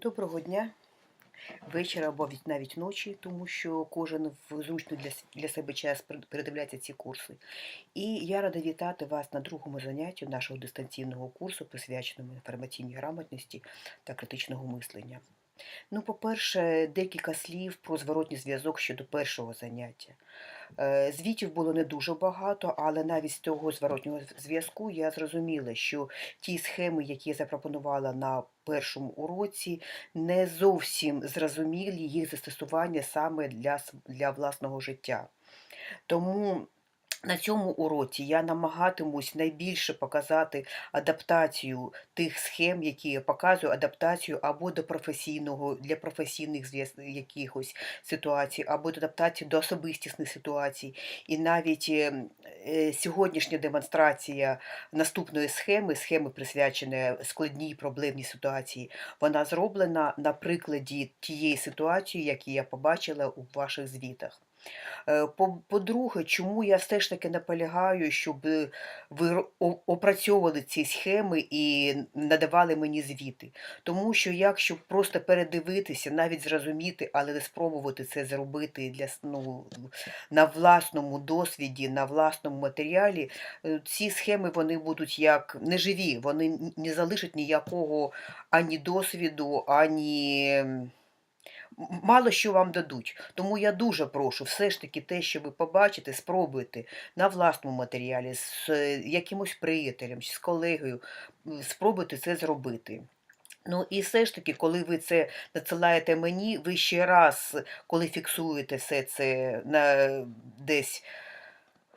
Доброго дня, вечора або навіть ночі, тому що кожен в зручний для, для себе час пер- передивляється ці курси. І я рада вітати вас на другому занятті нашого дистанційного курсу, присвяченому інформаційній грамотності та критичного мислення. Ну, по-перше, декілька слів про зворотній зв'язок щодо першого заняття. Е, Звітів було не дуже багато, але навіть з того зворотнього зв'язку я зрозуміла, що ті схеми, які я запропонувала на першому уроці, не зовсім зрозумілі їх застосування саме для, для власного життя. Тому на цьому уроці я намагатимусь найбільше показати адаптацію тих схем, які я показую, адаптацію або до професійного для професійних якихось ситуацій, або до адаптації до особистісних ситуацій. І навіть е, е, сьогоднішня демонстрація наступної схеми, схеми присвяченої складній проблемній ситуації, вона зроблена на прикладі тієї ситуації, які я побачила у ваших звітах. Е, по- По-друге, чому я все ж таки наполягаю, щоб е, ви опрацьовували ці схеми і надавали мені звіти. Тому що якщо просто передивитися, навіть зрозуміти, але не спробувати це зробити для ну, на власному досвіді, на власному матеріалі, е, ці схеми вони будуть як неживі, вони не залишать ніякого ані досвіду, ані. Мало що вам дадуть. Тому я дуже прошу, все ж таки, те, що ви побачите, спробуйте на власному матеріалі, з е, якимось приятелем, з колегою, спробуйте це зробити. Ну і все ж таки, коли ви це надсилаєте мені, ви ще раз, коли фіксуєте все це на десь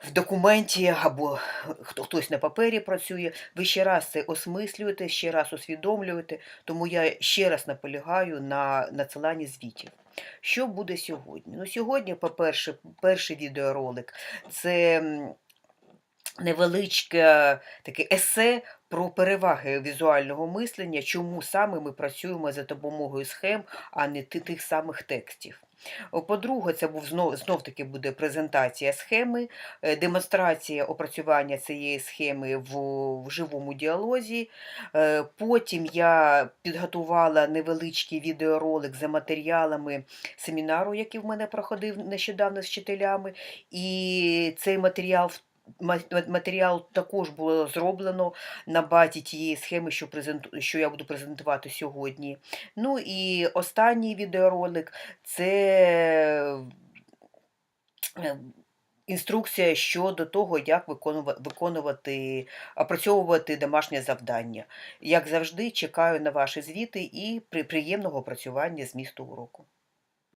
в документі або хто хтось на папері працює, ви ще раз це осмислюєте, ще раз усвідомлюєте, тому я ще раз наполягаю на надсиланні звітів. Що буде сьогодні? Ну, сьогодні, по-перше, перший відеоролик це невеличке таке есе про переваги візуального мислення, чому саме ми працюємо за допомогою схем, а не тих самих текстів. По-друге, це був знов, знов таки буде презентація схеми, е, демонстрація опрацювання цієї схеми в, в живому діалозі. Е, Потім я підготувала невеличкий відеоролик за матеріалами семінару, який в мене проходив нещодавно з вчителями. І цей матеріал матеріал також було зроблено на базі тієї схеми, що, презенту... що я буду презентувати сьогодні. Ну і останній відеоролик це е, інструкція щодо того, як виконува- виконувати, опрацьовувати домашнє завдання. Як завжди, чекаю на ваші звіти і приємного опрацювання змісту уроку.